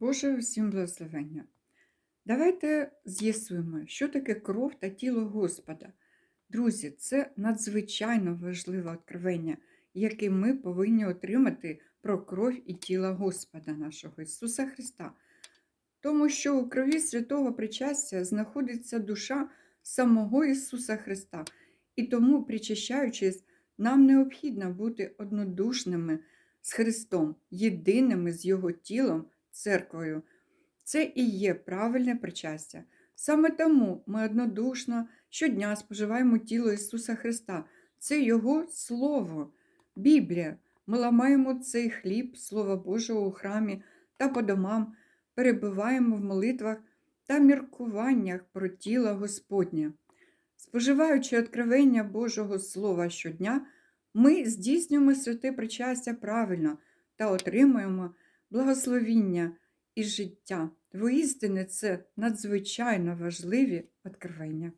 Боже усім благословення. Давайте з'ясуємо, що таке кров та тіло Господа. Друзі, це надзвичайно важливе откровення, яке ми повинні отримати про кров і тіло Господа нашого Ісуса Христа. Тому що у крові святого причастя знаходиться душа самого Ісуса Христа. І тому, причащаючись, нам необхідно бути однодушними з Христом, єдиними з Його тілом, церквою. Це і є правильне причастя. Саме тому ми однодушно щодня споживаємо тіло Ісуса Христа. Це Його Слово, Біблія. Ми ламаємо цей хліб, Слова Божого у храмі та по домам, перебуваємо в молитвах та міркуваннях про тіло Господнє. Споживаючи откровення Божого Слова щодня, ми здійснюємо святе причастя правильно та отримуємо благословіння і життя. Воістини це надзвичайно важливі откровення.